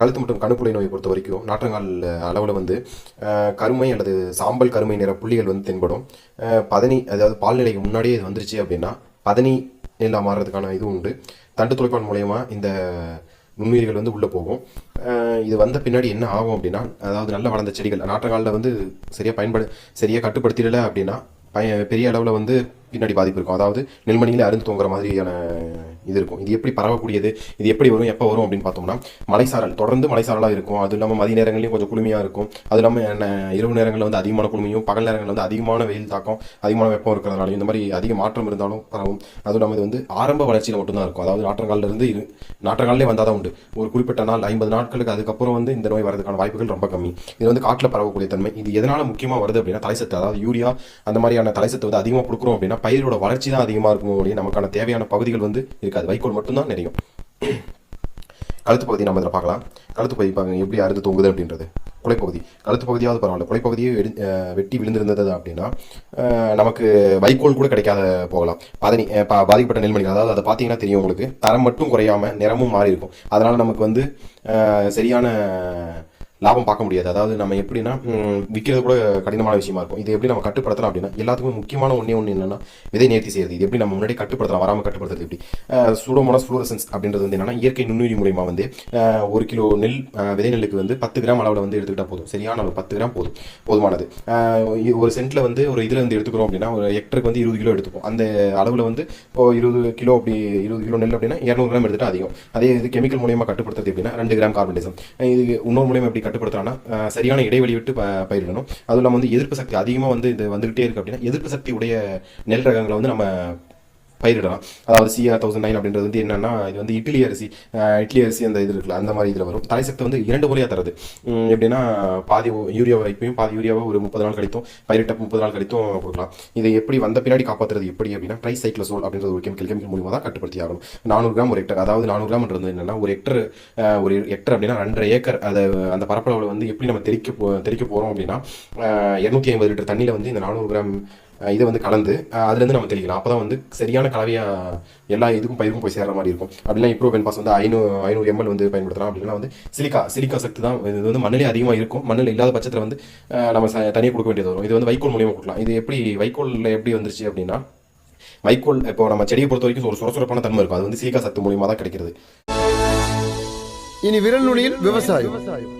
கழுத்து மற்றும் கணுப்புளை நோயை பொறுத்த வரைக்கும் நாற்றங்கால் அளவில் வந்து கருமை அல்லது சாம்பல் கருமை நிற புள்ளிகள் வந்து தென்படும். பதனி அதாவது பால்நிலைக்கு முன்னாடியே இது வந்துருச்சு அப்படின்னா பதனி நிலா மாறுறதுக்கான இது உண்டு. தண்டு துளைப்பான் மூலயமா இந்த நுண்ணுயிர்கள் வந்து உள்ளே போகும். இது வந்த பின்னாடி என்ன ஆகும் அப்படின்னா அதாவது நல்ல வளர்ந்த செடிகள் நாற்றங்காலில் வந்து சரியாக பயன்படு சரியாக கட்டுப்படுத்திடலை அப்படின்னா பய பெரிய அளவில் வந்து பின்னாடி பாதிப்பு இருக்கும். அதாவது நெல்மணியில் அருந்து தூங்குற மாதிரியான இது இருக்கும். இது எப்படி பரவக்கூடியது? இது எப்படி வரும்? எப்போ வரும் அப்படின்னு பார்த்தோம்னா மலைசாரல் தொடர்ந்து மலைசாரலாக இருக்கும். அது இல்லாமல் மதிய நேரங்களையும் கொஞ்சம் குளுமையாக இருக்கும். அது இல்லாமல் என்ன, இரவு நேரங்களில் வந்து அதிகமான குளுமையும் பகல் நேரங்களில் வந்து அதிகமான வெயில் தாக்கம் அதிகமான வெப்பம் இருக்கிறதுனாலையும் இந்த மாதிரி அதிக மாற்றம் இருந்தாலும் பரவும். அதுவும் இல்லாமல் இது வந்து ஆரம்ப வளர்ச்சியில் மட்டும்தான் இருக்கும். அதாவது நாற்றங்காலிலிருந்து இரு நாற்றங்காலே வந்தால் தான் உண்டு. ஒரு குறிப்பிட்ட நாள் ஐம்பது நாட்களுக்கு அதுக்கப்புறம் வந்து இந்த நோய் வரதுக்கான வாய்ப்புகள் ரொம்ப கம்மி. இது வந்து காட்டில் பரவக்கூடிய தன்மை. இது எதனால் முக்கியமாக வருது அப்படின்னா தலைசத்து அதாவது யூரியா அந்த மாதிரியான தலைசத்து வந்து அதிகமாக கொடுக்குறோம் அப்படின்னா பயிரோட வளர்ச்சி தான் அதிகமாக இருக்கும் அப்படின்னு நமக்கான தேவையான பகுதிகள் வந்து இருக்காது வைக்கோல் மட்டும்தான் நிறையும். கழுத்து பகுதி நம்ம இதில் பார்க்கலாம். கழுத்து பகுதி பாருங்க எப்படி அறுந்து தொங்குது அப்படின்றது. குலைப்பகுதி. கழுத்து பகுதியாவது பரவாயில்ல. குலைப்பகுதியே வெடி வெட்டி விழுந்திருந்தது அப்படின்னா நமக்கு வைக்கோல் கூட கிடைக்காத போகலாம். பதனி பா- பாதிக்கப்பட்ட நெல்மணிகள் அதாவது அதை பார்த்தீங்கன்னா தெரியும் உங்களுக்கு. தரம் மட்டும் குறையாம நிறமும் மாறி இருக்கும் அதனால் நமக்கு வந்து சரியான லாபம் பார்க்க முடியாது. அதாவது நம்ம எப்படின்னா விற்கிறது கூட கடினமான விஷயமா இருக்கும். இது எப்படி நம்ம கட்டுப்படுத்தலாம் அப்படின்னா எல்லாத்துக்குமே முக்கியமான ஒன்றே ஒன்று என்னன்னா விதை நேர்த்தி செய்யறது இது எப்படி நம்ம முன்னாடி கட்டுப்படுத்தலாம் வராமல் கட்டுப்படுத்துறது எப்படி? சூடோமோனஸ் ஃப்ளூரசன்ஸ் அப்படின்றது வந்து என்னன்னா இயற்கை நுண்ணுயிரி மூலியமா வந்து ஒரு கிலோ நெல் விதை நெல்லுக்கு வந்து பத்து கிராம் அளவில் வந்து எடுத்துக்கிட்டா போதும். சரியான அளவு பத்து கிராம் போதும். போதுமானது. ஒரு சென்ட்ல வந்து ஒரு இதில் வந்து எடுத்துக்கிறோம் அப்படின்னா ஒரு ஹெக்டருக்கு வந்து இருபது கிலோ எடுத்துப்போம். அந்த அளவில் வந்து இப்போ இருபது கிலோ அப்படி இருபது கிலோ நெல் அப்படின்னா இரநூறு கிராம் எடுத்துட்டா அதிகம். அதே இது கெமிக்கல் மூலியமாக கட்டுப்படுத்துறது எப்படின்னா ரெண்டு கிராம் கார்பன் இது இன்னொரு மூலியமாக எப்படி கட்டுப்படுத்தலாம்னா சரியான இடைவெளி விட்டு ப- பயிரிடணும். அதுவும் இல்லாமல் வந்து எதிர்ப்பு சக்தி அதிகமாக வந்து இது வந்துகிட்டே இருக்கு அப்படின்னா எதிர்ப்பு சக்தி உடைய நெல் ரகங்களை வந்து நம்ம பயிரிடலாம். அதாவது சிஆர் தௌசண்ட் நைன் அப்படின்றது வந்து என்னன்னா இது வந்து இட்லி அரிசி இட்லி அரிசி அந்த இது இருக்குல்ல அந்த மாதிரி இதில் வரும். தலைசக்தி வந்து இரண்டு முறையாக தருது. எப்படின்னா பாதி யூரியா வைப்பையும் பாதி யூரியாவை ஒரு முப்பது நாள் கழித்தும் பயிரிட்ட முப்பது நாள் கழித்தும் கொடுக்கலாம். இதை எப்படி வந்த பின்னாடி காப்பாற்றுறது எப்படி அப்படின்னா ட்ரை சைக்ளசோல் அப்படின்றது ஒரு கெமிக்கல் கெமிக்கல் மூலியமாக தான் கட்டுப்படுத்தி ஆகணும். நானூறு கிராம் ஒரு ஹெக்டர் அதாவது நானூறு கிராம்ன்றது என்னன்னா ஒரு ஹெக்டர் ஒரு ஹெக்டர் அப்படின்னா ரெண்டரை ஏக்கர். அதை அந்த பரப்பளவில் வந்து எப்படி நம்ம தெரிக்க போ தெரிக்க போகிறோம் அப்படின்னா இரநூத்தி ஐம்பது லிட்டர் தண்ணியில் வந்து இந்த நானூறு கிராம் இதை வந்து கலந்து அதுலேருந்து நம்ம தெளிக்கலாம். அப்போ தான் வந்து சரியான கலவையாக எல்லா இதுக்கும் பயிருக்கும் போய் சேர்ற மாதிரி இருக்கும். அப்படின்னா இப்போ பென் பாஸ் வந்து ஐநூறு ஐநூறு எம்எல் வந்து பயன்படுத்தலாம். அப்படின்னா வந்து சிலிக்கா சிலிக்கா சக்தி தான். இது வந்து மண்ணிலே அதிகமாக இருக்கும். மண்ணில் இல்லாத பட்சத்தில் வந்து நம்ம ச- தனியாக கொடுக்க வேண்டியது வரும். இது வந்து வைக்கோல் மூலியமாக கொடுக்கலாம். இது எப்படி வைக்கோலில் எப்படி வந்துருச்சு அப்படின்னா வைக்கோல் இப்போ நம்ம செடியை பொறுத்த வரைக்கும் ஒரு சுரசுரப்பான தன்மை இருக்கும். அது வந்து சிலிக்கா சத்து மூலியமாக தான் கிடைக்கிறது. இனி விரல் நுனியில் விவசாயம்.